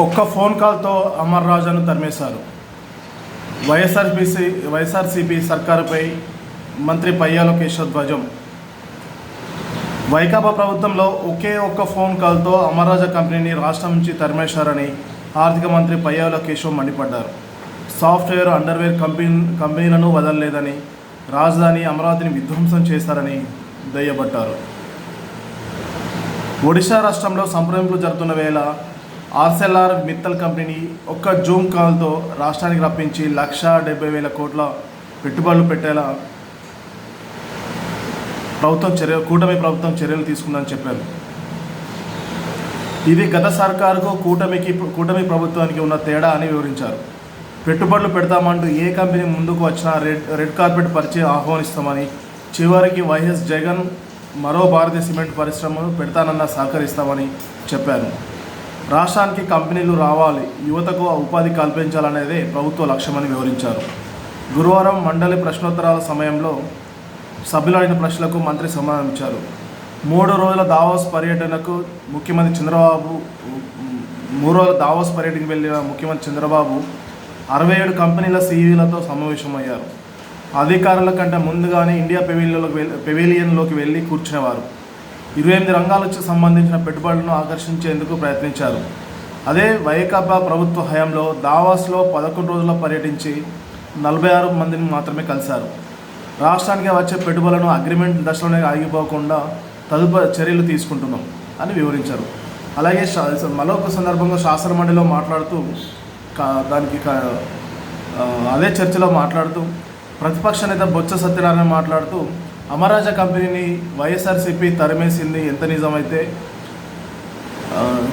ఒక్క ఫోన్ కాల్తో అమర్ రాజాను తరిమేశారు. వైఎస్ఆర్పిసి వైఎస్ఆర్సీపీ సర్కారుపై మంత్రి పయ్యాల కేశవ ధ్వజం వైకాపా ప్రభుత్వంలో ఒకే ఒక్క ఫోన్ కాల్తో అమర్రాజా కంపెనీని రాష్ట్రం నుంచి తరిమేశారని ఆర్థిక మంత్రి పయ్యాల కేశవ్ మండిపడ్డారు. సాఫ్ట్వేర్ అండర్వేర్ కంపెనీ కంపెనీలను వదలలేదని రాజధాని అమరావతిని విధ్వంసం చేశారని దయ్యబట్టారు. ఒడిశా రాష్ట్రంలో సంప్రదింపులు జరుగుతున్న వేళ ఆర్సెల్ఆర్ మిత్తల్ కంపెనీ ఒక్క జూమ్ కాల్తో రాష్ట్రానికి రప్పించి లక్ష డెబ్బై వేల కోట్ల పెట్టుబడులు పెట్టేలా ప్రభుత్వం చర్య కూటమి ప్రభుత్వం చర్యలు తీసుకుందని చెప్పారు. ఇది గత సర్కారుకు కూటమికి కూటమి ప్రభుత్వానికి ఉన్న తేడా అని వివరించారు. పెట్టుబడులు పెడతామంటూ ఏ కంపెనీ ముందుకు వచ్చినా రెడ్ రెడ్ కార్పెట్ పరిచయం ఆహ్వానిస్తామని చివరికి వైఎస్ జగన్ మరో భారతీయ సిమెంట్ పరిశ్రమను పెడతానన్నా సహకరిస్తామని చెప్పారు. రాష్ట్రానికి కంపెనీలు రావాలి యువతకు ఉపాధి కల్పించాలనేదే ప్రభుత్వ లక్ష్యమని వివరించారు. గురువారం మండలి ప్రశ్నోత్తరాల సమయంలో సభ్యులు అడిగిన ప్రశ్నలకు మంత్రి సమాధానమిచ్చారు మూడు రోజుల దావోస్ పర్యటనకు ముఖ్యమంత్రి చంద్రబాబు మూడు రోజుల దావోస్ పర్యటనకు వెళ్ళిన ముఖ్యమంత్రి చంద్రబాబు అరవై ఏడు కంపెనీల సీఈలతో సమావేశమయ్యారు. అధికారుల కంటే ముందుగానే ఇండియా పెవిలియన్లోకి వెళ్ళి పెవిలియన్లోకి వెళ్ళి కూర్చునేవారు. ఇరవై ఎనిమిది రంగాలకు సంబంధించిన పెట్టుబడులను ఆకర్షించేందుకు ప్రయత్నించారు. అదే వైకాపా ప్రభుత్వ హయాంలో దావాస్లో పదకొండు రోజుల్లో పర్యటించి నలభై ఆరు మందిని మాత్రమే కలిశారు. రాష్ట్రానికి వచ్చే పెట్టుబడులను అగ్రిమెంట్ దశలోనే ఆగిపోకుండా తదుపరి చర్యలు తీసుకుంటున్నాం అని వివరించారు. అలాగే మరొక సందర్భంగా శాస్త్రమండలిలో మాట్లాడుతూ దానికి కా- అదే చర్చలో మాట్లాడుతూ ప్రతిపక్ష నేత బొత్స సత్యనారాయణ మాట్లాడుతూ అమరాజా కంపెనీని వైఎస్ఆర్సీపీ తరిమేసింది ఎంత నిజమైతే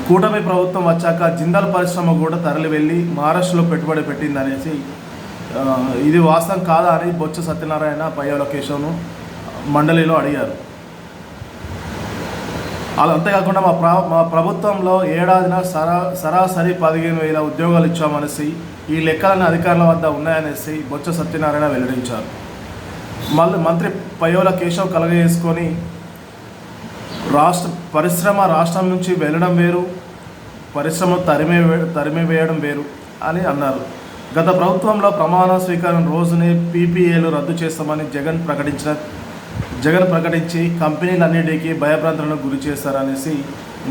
కూటమి ప్రభుత్వం వచ్చాక జిందాల్ పరిశ్రమ కూడా తరలి వెళ్ళి మహారాష్ట్రలో పెట్టుబడి పెట్టింది అనేసి ఇది వాస్తవం కాదా అని బొచ్చ సత్యనారాయణ పయ్యాల కేశవ్ను మండలిలో అడిగారు. అలా అంతేకాకుండా మా ప్రా మా ప్రభుత్వంలో ఏడాదిన సరా సరాసరి పదిహేను వేల ఉద్యోగాలు ఇచ్చామనేసి ఈ లెక్కలన్నీ అధికారుల వద్ద ఉన్నాయనేసి బొచ్చ సత్యనారాయణ వెల్లడించారు. మళ్ళీ మంత్రి పయోల కేశవ్ కలగజేసుకొని రాష్ట్ర పరిశ్రమ రాష్ట్రం నుంచి వెళ్ళడం వేరు పరిశ్రమ తరిమే తరిమి వేయడం వేరు అని అన్నారు. గత ప్రభుత్వంలో ప్రమాణ స్వీకారం రోజునే పీపీఏలు రద్దు చేస్తామని జగన్ ప్రకటించిన జగన్ ప్రకటించి కంపెనీలన్నిటికీ భయభ్రాంతులకు గురి చేస్తారనేసి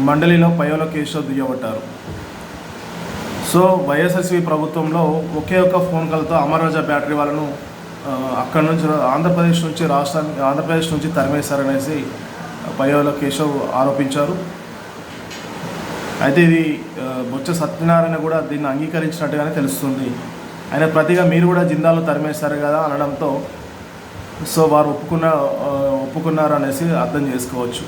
మండలిలో పయోల కేశవ్ దుయ్యబట్టారు సో వైఎస్ఎస్వి ప్రభుత్వంలో ఒకే ఒక్క ఫోన్ కాల్తో అమర్రాజా బ్యాటరీ వాళ్ళను అక్కడి నుంచి ఆంధ్రప్రదేశ్ నుంచి రాష్ట్రానికి ఆంధ్రప్రదేశ్ నుంచి తరిమేశారనేసి పయోల కేశవ్ ఆరోపించారు. అయితే ఇది బొచ్చ సత్యనారాయణ కూడా దీన్ని అంగీకరించినట్టుగానే తెలుస్తుంది. ఆయన ప్రతిగా మీరు కూడా జిందాలు తరిమేశారు కదా అనడంతో సో వారు ఒప్పుకున్న ఒప్పుకున్నారనేసి ఒప్పుకున్నారు అనేసి అర్థం చేసుకోవచ్చు.